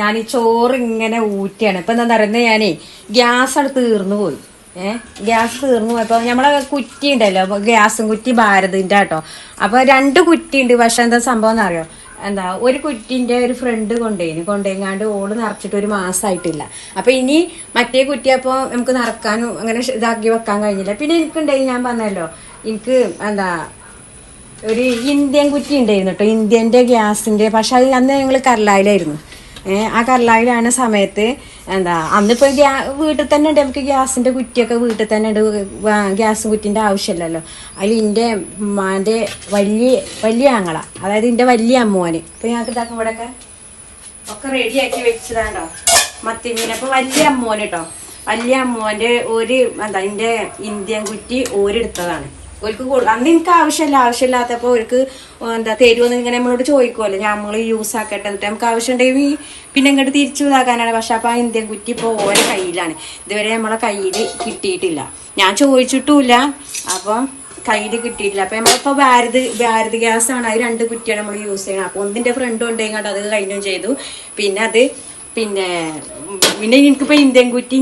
ഞാൻ ഈ ചോറ് ഇങ്ങനെ ഊറ്റിയാണ്. ഇപ്പൊ എന്താ പറയുന്നത് ഞാനേ ഗ്യാസ് അവിടെ തീർന്നു പോയി. ഏഹ് ഗ്യാസ് തീർന്നു പോയപ്പോൾ നമ്മളെ കുറ്റി ഉണ്ടല്ലോ ഗ്യാസും കുറ്റി ഭാരതിന്റെ കേട്ടോ അപ്പൊ രണ്ട് കുറ്റി ഉണ്ട്. പക്ഷെ എന്താ സംഭവം എന്നറിയോ എന്താ ഒരു കുറ്റിന്റെ ഒരു ഫ്രണ്ട് കൊണ്ടുപോയിന് കൊണ്ടുപോയിങ്ങാണ്ട് ഓട് നിറച്ചിട്ട് ഒരു മാസമായിട്ടില്ല അപ്പൊ ഇനി മറ്റേ കുറ്റി അപ്പോൾ നമുക്ക് നിറക്കാനും അങ്ങനെ ഇതാക്കി വെക്കാൻ കഴിഞ്ഞില്ല. പിന്നെ എനിക്കുണ്ടായി ഞാൻ പറഞ്ഞല്ലോ എനിക്ക് എന്താ ഒരു ഇന്ത്യൻ കുറ്റി ഉണ്ടായിരുന്നു കേട്ടോ. ഇന്ത്യന്റെ ഗ്യാസിന്റെ പക്ഷെ അത് അന്ന് ഞങ്ങൾ കർലായിലായിരുന്നു ഏഹ് ആ കർലായിലാണ് സമയത്ത് എന്താ അന്നിപ്പോൾ ഗ്യാ വീട്ടിൽ തന്നെ ഉണ്ട്. നമുക്ക് ഗ്യാസിന്റെ കുറ്റിയൊക്കെ വീട്ടിൽ തന്നെ ഉണ്ട്. ഗ്യാസ് കുറ്റിന്റെ ആവശ്യമില്ലല്ലോ. അതിൽ എന്റെ ഉമ്മാന്റെ വലിയ വലിയ ആങ്ങള. അതായത് എന്റെ വലിയ അമ്മോന് ഇപ്പം ഞങ്ങൾക്ക് ഇതാക്കും ഇവിടെ ഒക്കെ റെഡിയാക്കി വെച്ചതാണ്ടോ? മത്തിമീൻ. അപ്പൊ വലിയ അമ്മോന് കേട്ടോ വലിയ അമ്മോന്റെ ഒരു എന്താ എന്റെ ഇന്ത്യൻ കുറ്റി ഓരെടുത്തതാണ് ഓർക്ക് അന്ന് എനിക്ക് ആവശ്യമില്ല ആവശ്യമില്ലാത്തപ്പോ ഓർക്ക് എന്താ തരുമെന്ന് ഇങ്ങനെ നമ്മളോട് ചോദിക്കുമല്ലോ നമ്മൾ യൂസ് ആക്കട്ടെ എന്നിട്ട് നമുക്ക് ആവശ്യമുണ്ടെങ്കിൽ പിന്നെ ഇങ്ങോട്ട് തിരിച്ചു ഇതാക്കാനാണ്. പക്ഷെ അപ്പൊ ആ ഇന്ത്യൻ കുറ്റി ഇപ്പൊ ഓരോ കയ്യിലാണ്. ഇതുവരെ നമ്മളെ കയ്യിൽ കിട്ടിയിട്ടില്ല. ഞാൻ ചോദിച്ചിട്ടുമില്ല. അപ്പം കയ്യിൽ കിട്ടിയിട്ടില്ല. അപ്പൊ നമ്മളിപ്പോ ഭാരത് ഭാരത് ഗ്യാസ് ആണ് അത് രണ്ട് കുറ്റിയാണ് നമ്മൾ യൂസ് ചെയ്യണം അപ്പോൾ ഒന്നിന്റെ ഫ്രണ്ട് ഉണ്ടെങ്കിൽ അത് കഴിഞ്ഞും ചെയ്തു. പിന്നെ അത് പിന്നെ പിന്നെ എനിക്കിപ്പോ ഇന്ത്യൻ കുറ്റി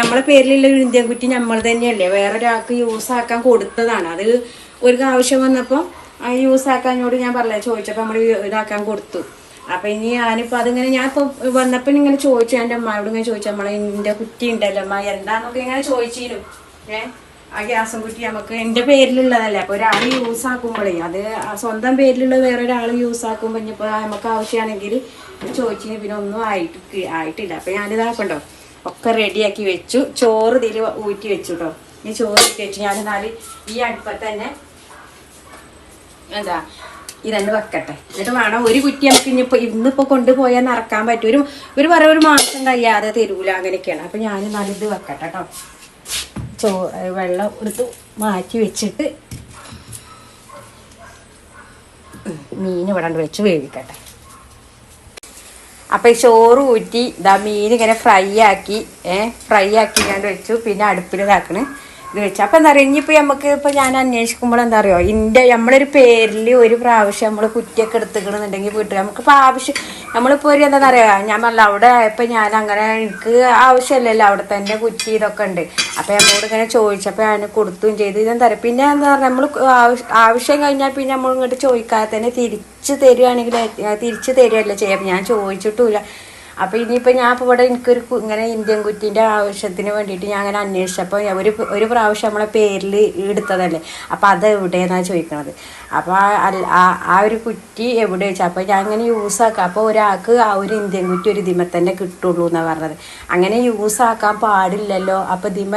നമ്മളെ പേരിലുള്ള ഒരു ഇന്ത്യൻ കുറ്റി നമ്മൾ തന്നെയല്ലേ. വേറെ ഒരാൾക്ക് യൂസ് ആക്കാൻ കൊടുത്തതാണ്. അത് ഒരു ആവശ്യം വന്നപ്പോൾ യൂസ് ആക്കാനോട് ഞാൻ പറഞ്ഞ ചോദിച്ചപ്പോൾ നമ്മൾ ഇതാക്കാൻ കൊടുത്തു. അപ്പൊ ഇനി ഞാനിപ്പോ അതിങ്ങനെ ഞാൻ ഇപ്പൊ വന്നപ്പോ ഇങ്ങനെ ചോദിച്ചു. എന്റെ അമ്മയോട് ഇങ്ങനെ ചോദിച്ചു നമ്മളെ ഇന്ത്യ കുറ്റി ഉണ്ടല്ലോ അമ്മ എന്താന്നൊക്കെ ഇങ്ങനെ ചോദിച്ചിരുന്നു. ഏഹ് ആ ഗ്യാസും കുറ്റി നമുക്ക് എന്റെ പേരിലുള്ളതല്ലേ. അപ്പൊ ഒരാൾ യൂസ് ആക്കുമ്പോഴേ അത് സ്വന്തം പേരിലുള്ള വേറെ ഒരാൾ യൂസ് ആക്കുമ്പോ ഇനിയിപ്പോൾ നമുക്ക് ആവശ്യമാണെങ്കിൽ ചോദിച്ചിന് പിന്നെ ഒന്നും ആയിട്ട് ആയിട്ടില്ല. അപ്പൊ ഞാനിതാക്കണ്ടോ ഒക്കെ റെഡിയാക്കി വെച്ചു. ചോറ് ഇതിൽ ഊറ്റി വെച്ചു കേട്ടോ ഈ ചോറ് ഊറ്റി വെച്ചു. ഞാൻ എന്നാൽ ഈ അടുപ്പത്ത് തന്നെ എന്താ ഇതന്നെ വെക്കട്ടെ. എന്നിട്ട് വേണം ഒരു കുറ്റി നമുക്ക് ഇനിയിപ്പോൾ ഇന്നിപ്പോ കൊണ്ടുപോയാൽ നിറക്കാൻ പറ്റും. ഒരു ഒരു പറ ഒരു മാസം കഴിയാതെ തരൂല അങ്ങനെയൊക്കെയാണ്. അപ്പൊ ഞാൻ എന്നാലും ഇത് വെക്കട്ടെ കേട്ടോ ചോ വെള്ളം എടുത്ത് മാറ്റി വെച്ചിട്ട് മീൻ ഇവിടെ വെച്ച് വേവിക്കട്ടെ. അപ്പം ഈ ചോറ് ഊറ്റി ദാ മീൻ ഇങ്ങനെ ഫ്രൈ ആക്കി ഏഹ് ഫ്രൈ ആക്കി ഞാൻ വെച്ചു. പിന്നെ അടുപ്പിൽ ഇതാക്കണ്. ഇത് വെച്ചാൽ അപ്പം എന്താ പറയുക ഇനിയിപ്പോൾ നമുക്ക് ഇപ്പോൾ ഞാൻ അന്വേഷിക്കുമ്പോൾ എന്താ പറയുക ഇന്റെ നമ്മളൊരു പേരിൽ ഒരു പ്രാവശ്യം നമ്മൾ കുറ്റിയൊക്കെ എടുത്തുക്കണമെന്നുണ്ടെങ്കിൽ വീട്ടിൽ നമുക്കിപ്പോൾ ആവശ്യം നമ്മളിപ്പോൾ ഒരു എന്താ പറയുക ഞാൻ പറഞ്ഞ അവിടെ ഇപ്പം ഞാൻ അങ്ങനെ എനിക്ക് ആവശ്യമില്ലല്ലോ അവിടെ തന്നെ കുറ്റി ഇതൊക്കെ ഉണ്ട്. അപ്പൊ നമ്മളോട് ഇങ്ങനെ ചോദിച്ചപ്പോൾ ഞാൻ കൊടുത്തും ചെയ്തു. ഇതെന്താ പറയുക പിന്നെ എന്താ പറയുക നമ്മൾ ആവശ്യം കഴിഞ്ഞാൽ പിന്നെ നമ്മൾ ഇങ്ങോട്ട് ചോദിക്കാതെ തന്നെ തിരിച്ച് തരികയാണെങ്കിൽ തിരിച്ച് തരികയല്ലേ ചെയ്യാം. ഞാൻ ചോദിച്ചിട്ടുമില്ല. അപ്പൊ ഇനിയിപ്പോൾ ഞാൻ ഇപ്പോൾ ഇവിടെ എനിക്കൊരു ഇങ്ങനെ ഇന്ത്യൻ കുറ്റിന്റെ ആവശ്യത്തിന് വേണ്ടിയിട്ട് ഞാൻ അങ്ങനെ അന്വേഷിച്ചപ്പോൾ ഒരു ഒരു പ്രാവശ്യം നമ്മളെ പേരിൽ എടുത്തതല്ലേ. അപ്പോൾ അത് എവിടെയെന്നാണ് ചോദിക്കണത്. അപ്പോൾ ആ ആ- ആ ഒരു കുറ്റി എവിടെ വെച്ചാൽ അപ്പോൾ ഞാൻ അങ്ങനെ യൂസ് ആക്കാം. അപ്പോൾ ഒരാൾക്ക് ആ ഒരു ഇന്ത്യൻ കുറ്റി ഒരു ദിമ തന്നെ കിട്ടുള്ളൂ എന്നാണ് പറഞ്ഞത്. അങ്ങനെ യൂസ് ആക്കാൻ പാടില്ലല്ലോ. അപ്പോൾ ദിമ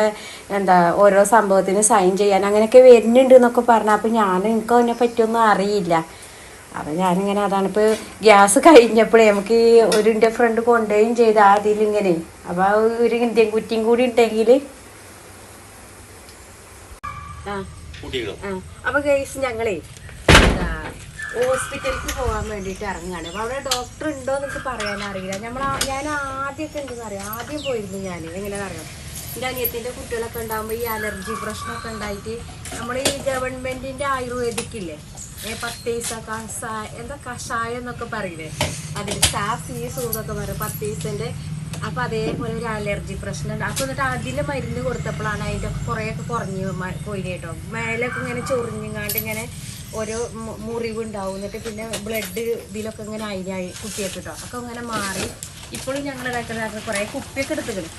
എന്താ ഓരോ സംഭവത്തിന് സൈൻ ചെയ്യാൻ അങ്ങനെയൊക്കെ വരുന്നുണ്ട് എന്നൊക്കെ പറഞ്ഞു. അപ്പോൾ ഞാൻ എനിക്ക് അതിനെ പറ്റിയൊന്നും അറിയില്ല. അപ്പൊ ഞാനിങ്ങനെ അതാണ് ഇപ്പൊ ഗ്യാസ് കഴിഞ്ഞപ്പോഴേ നമുക്ക് ഈ ഒരു എന്റെ ഫ്രണ്ട് കൊണ്ടുപോയും ചെയ്ത് ആദ്യം ഇങ്ങനെ. അപ്പൊ ആ ഒരു ഇന്ത്യൻ കുറ്റിയും കൂടി ഉണ്ടെങ്കിൽ ആ. അപ്പൊ ഗൈസ് ഞങ്ങളേ എന്താ ഹോസ്പിറ്റലിലേക്ക് പോകാൻ വേണ്ടിയിട്ട് ഇറങ്ങുകയാണ് അപ്പൊ അവിടെ ഡോക്ടർ ഉണ്ടോ എന്നൊക്കെ പറയാൻ അറിയില്ല. നമ്മൾ ഞാൻ ആദ്യമൊക്കെ ഉണ്ടെന്ന് അറിയാം ആദ്യം പോയിരുന്നു ഞാൻ എങ്ങനെയാണെന്ന് അറിയാം? എന്റെ അനിയത്തിന്റെ കുട്ടികളൊക്കെ ഉണ്ടാകുമ്പോൾ ഈ അലർജി പ്രശ്നമൊക്കെ ഉണ്ടായിട്ട് നമ്മൾ ഈ ഗവൺമെന്റിന്റെ ആയുർവേദിക് ഇല്ലേ ഏ പത്തേസ കഷായ എന്താ കഷായം എന്നൊക്കെ പറയില്ലേ? അതിൽ സ്റ്റാഫ് ഫീസ് എന്നൊക്കെ പറയും പത്തേസിന്റെ. അപ്പൊ അതേപോലെ ഒരു അലർജി പ്രശ്നം ഉണ്ട് അപ്പൊ എന്നിട്ട് അതിൽ മരുന്ന് കൊടുത്തപ്പോഴാണ് അതിന്റെ കുറേയൊക്കെ കുറഞ്ഞു പോയി കേട്ടോ മേലൊക്കെ ഇങ്ങനെ ചൊറിഞ്ഞിങ്ങാണ്ട് ഇങ്ങനെ ഓരോ മുറിവ് മുറിവുണ്ടാവും. എന്നിട്ട് പിന്നെ ബ്ലഡ് ഇതിലൊക്കെ ഇങ്ങനെ അയിനായി കുട്ടിയൊക്കെ കേട്ടോ ഒക്കെ ഇങ്ങനെ മാറി. ഇപ്പോഴും ഞങ്ങൾ ഇതാക്കുന്ന കുറേ കുപ്പിയൊക്കെ എടുത്തിട്ടുണ്ട്.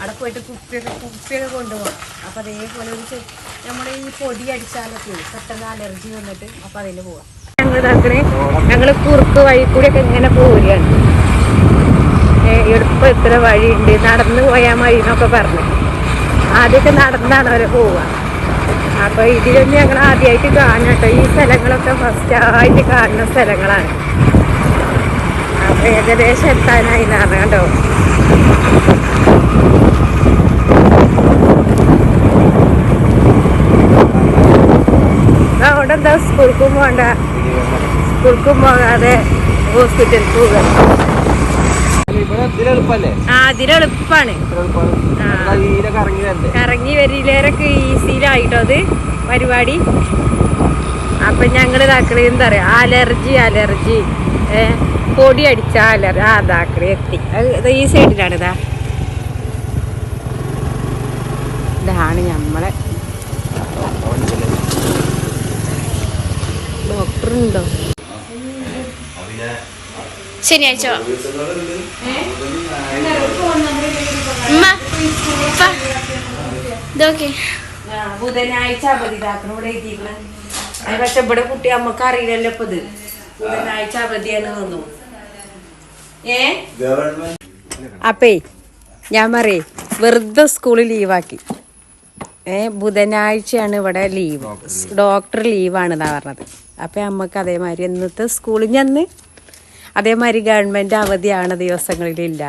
അവിടെ പോയിട്ട് കുപ്പിയൊക്കെ കുപ്പിയൊക്കെ കൊണ്ടുപോകാം അപ്പൊ അതേപോലെ ഒരു നമ്മുടെ ഈ പൊടി അടിച്ചാലൊക്കെ പെട്ടെന്ന് അലർജി വന്നിട്ട് അപ്പൊ അതിന് പോവാം. ഞങ്ങൾ കുറുക്ക് വഴി കൂടിയൊക്കെ ഇങ്ങനെ പോരുകയാണ്. ഇത്ര ഉണ്ട്. നടന്നു പോയാൽ മതി എന്നൊക്കെ പറഞ്ഞു. ആദ്യമൊക്കെ നടന്നാണ് അവരെ പോവുക. അപ്പൊ ഇതിലൊന്നും ഞങ്ങൾ ആദ്യമായിട്ട് കാണാം കേട്ടോ. ഈ സ്ഥലങ്ങളൊക്കെ ഫസ്റ്റ് ആയിട്ട് കാണുന്ന സ്ഥലങ്ങളാണ്. അപ്പൊ ഏകദേശം എത്താനായി എന്നാണ് എന്താ സ്കൂൾക്കും പോകണ്ട സ്കൂൾക്കും പോകാതെ ഹോസ്പിറ്റലിൽ പോവുക. ഇതിൽ ആ ആ. തീരെ കറങ്ങി വരില്ലേരൊക്കെ ഈസിയിലായിട്ടോ അത് പരിപാടി. അപ്പൊ ഞങ്ങൾ ഇതാക്കണത് എന്താ പറയാ? Allergy allergy. പൊടി അടിച്ച അലർജി എത്തി. അത് എത്തി ഈ സൈഡിലാണ് ഇതാ ഇതാണ് നമ്മളെ ഡോക്ടർ ഉണ്ടോ ശനിയാഴ്ച ബുധനാഴ്ച ഇവിടെ പക്ഷെ ഇവിടെ കുട്ടി അമ്മയ്ക്ക് അറിയില്ലല്ലോ ഇപ്പൊ ഇത്. ബുധനാഴ്ച അവധിയാണ് തോന്നുന്നു. ഏ? അപ്പേ ഞാൻ പറയേ വെറുതെ സ്കൂളിൽ ലീവാക്കി. ഏ ബുധനാഴ്ചയാണ് ഇവിടെ ലീവ്. ഡോക്ടർ ലീവാണ് എന്നാ പറഞ്ഞത്. അപ്പം നമുക്ക് അതേമാതിരി ഇന്നത്തെ സ്കൂളിൽ ഞന്ന് അതേമാതിരി ഗവൺമെന്റ് അവധിയാണ് ദിവസങ്ങളിലില്ല.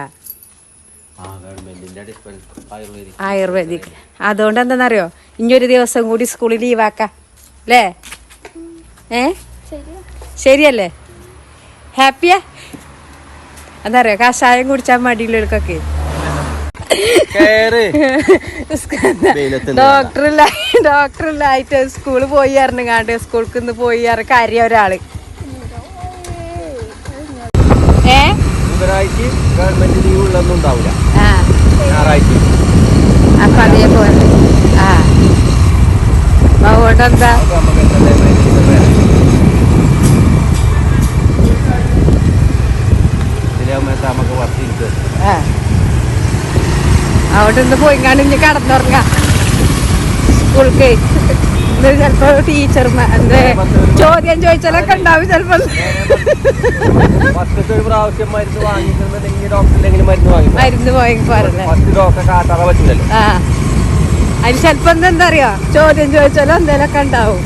ആയുർവേദിക് അതുകൊണ്ട് എന്താണെന്നറിയോ ഇനിയൊരു ദിവസം കൂടി സ്കൂളിൽ ലീവാക്കാം. അല്ലേ ഏ? ശരിയല്ലേ? ഹാപ്പിയാ? എന്താ കഷായം കുടിച്ചാൽ മടിയുള്ളവർക്കൊക്കെ. ഡോക്ടറില്ല ഡോക്ടറില്ലായിട്ട് സ്കൂളിൽ പോയി ഇറങ്ങാണ്ട് സ്കൂൾക്ക് ഇന്ന് പോയി കരയ ഒരാൾ. ഏ? ബുധനാഴ്ച ഗവൺമെന്റ് ലീവ് ഉള്ളൊന്നും ഉണ്ടാവില്ല ആ. ഞായറാഴ്ച. അപ്പൊ അതേപോലെ. ആ. അതുകൊണ്ട് എന്താ നമുക്ക് വർക്ക് ചെയ്ത് ആ. അവിടെ നിന്ന് പോയി കാണും ഇനി കടന്നുറങ്ങാം. സ്കൂൾക്ക് ഇന്ന് ചിലപ്പോ ടീച്ചർമാർ എന്താ ചോദ്യം ചോദിച്ചാലൊക്കെ ഉണ്ടാവും ചിലപ്പോ. മരുന്ന് പോയി അതിന് ചിലപ്പോ എന്താ അറിയോ? ചോദ്യം ചോദിച്ചാലും എന്തേലൊക്കെ ഉണ്ടാവും.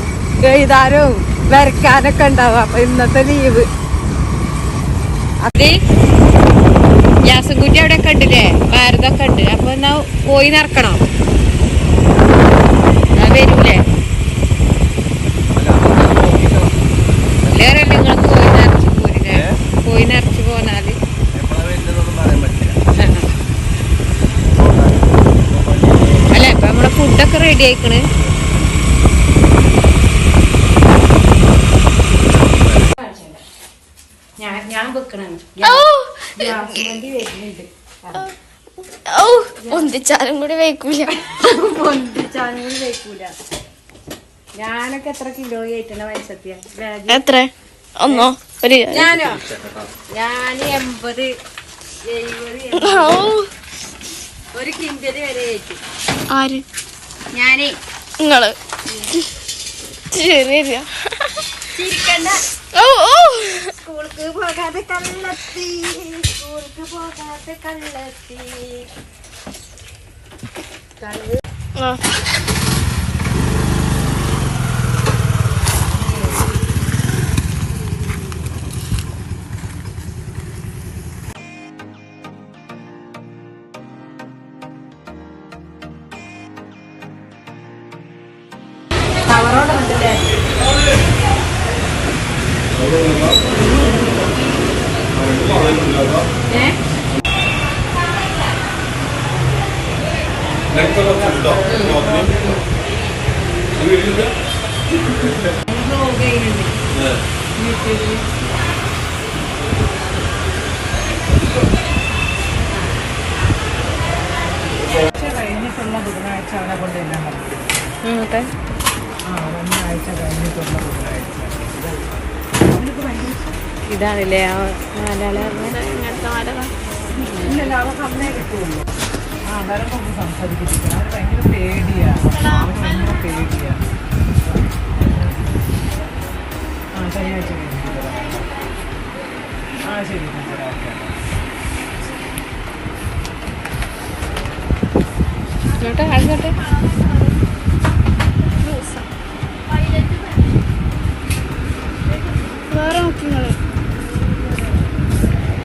എഴുതാനും വരയ്ക്കാനൊക്കെ ഉണ്ടാവും. അപ്പൊ ഇന്നത്തെ ലീവ് അതേ. കുറ്റി അവിടെ ഒക്കെ ഉണ്ടല്ലേ ഭാരതൊക്കെ ഉണ്ട്. അപ്പൊ എന്നാ പോയി നിറക്കണോ വരൂലേ? വേറെ നിങ്ങൾ പോയി നിറച്ച് പോരില്ലേ? പോയി നിറച്ച് പോന്നാൽ. അല്ല ഇപ്പൊ നമ്മളെ ഫുഡൊക്കെ റെഡി ആയിക്കണ്. ഞാൻ ഞാൻ വെക്കണാണ് ഒന്നിച്ചാലും കൂടി വയ്ക്കൂല പൊന്തിച്ചാലും കൂടി വയ്ക്കൂല. ഞാനൊക്കെ എത്ര കിലോ വയസ്സെത്തിയ എത്ര? ഒന്നോ? ഒരു ഞാനോ? ഞാൻ എൺപത് ഒരു കിൻഡൽ വരെ ആര്? ഞാനേ. നിങ്ങൾ. ശരിയാ ചിരിക്കണ്ട. ഓ ഓ സ്കൂൾക്ക് പോകാതെ കള്ളത്തി. സ്കൂൾക്ക് പോകാതെ കള്ളത്തി. കള്ള്. കഴിഞ്ഞിട്ടുള്ള ബുധനാഴ്ച അവിടെ കൊണ്ട് എല്ലാം പറഞ്ഞു എന്നിട്ട് ആ ഒന്നാഴ്ച കഴിഞ്ഞിട്ടുള്ള ബുധനാഴ്ച ഇതാണല്ലേ ആ നാലാളെ ഇങ്ങനത്തെ മരതാ ഇല്ലല്ല അവർക്ക് അന്നേ കിട്ടുള്ളൂ ആ അന്നേരം ഒന്ന് ആ അവന് ഭയങ്കര അവന് ഭയങ്കര പേടിയാണ് ആ ശനിയാഴ്ച വരാം. ആ ശരി ടീച്ചർ ഓക്കെ. ഇങ്ങോട്ട് അങ്ങോട്ട്